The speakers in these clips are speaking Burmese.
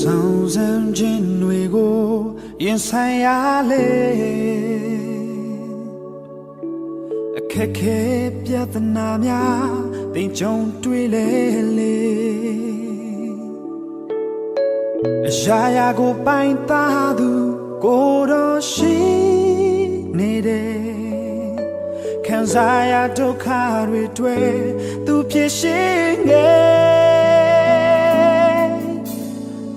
ဆောင်စံခြင်းတွေကိုရင်ဆိုင်ရလေအခက်ခဲပြဿနာများတင်ကြုံတွေ့လေလေအရာရာကိုပိုင်သားသူကိုယ်တော်ရှိနေတယ်ခံစားရဒုက္ခတွေတွေ့သူဖြစ်ရှိငယ်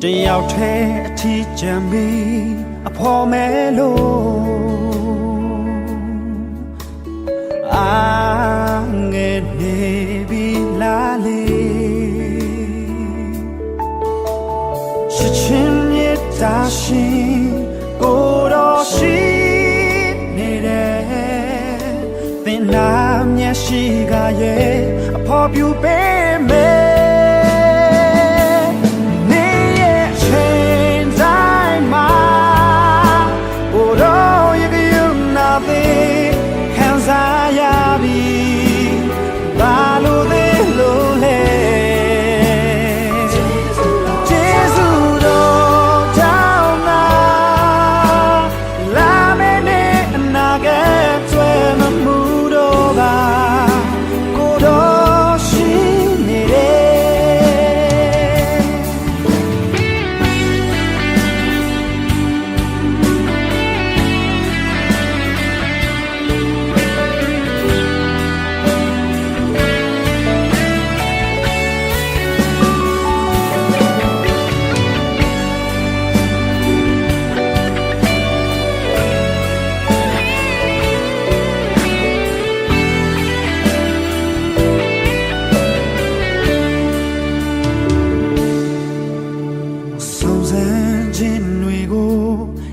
တယောက်တည်းအထီးကျန်ပြီးအဖော်မဲလို့အာငယ်နေပြီလားလေချစ်ချင်းမြတ်တာရှင်ကိုယ်တော်ရှိနေတယ်သင်နာမျက်ရှိကရဲ့အဖော်ပြူပေးမယ်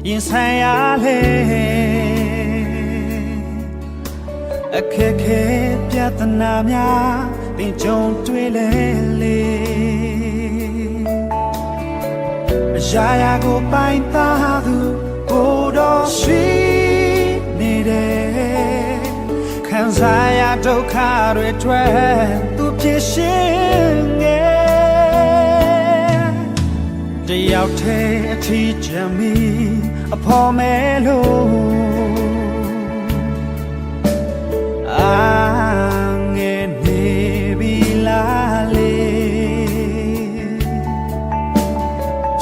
ရင်ဆိုင်ရလေအခက်ခဲပြဿနာများသင်ကြုံတွေ့လေလေအရာရာကိုပိုင်သားသူကိုယ်တော်ရှိနေတယ်ခံစားရဒုက္ခတွေတွေ့သူဖြစ်ရှင်ငယ် တယောက်တည်းအထီးကျန်မီအဖော်မဲလို့အာငယ်နေပြီလားလေ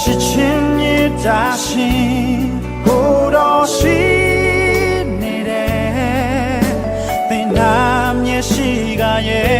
ချစ်ချင်းမြတ်တာရှင်ကိုယ်တော်ရှိနေတယ်သင်နာမျက်ရှိကရဲ့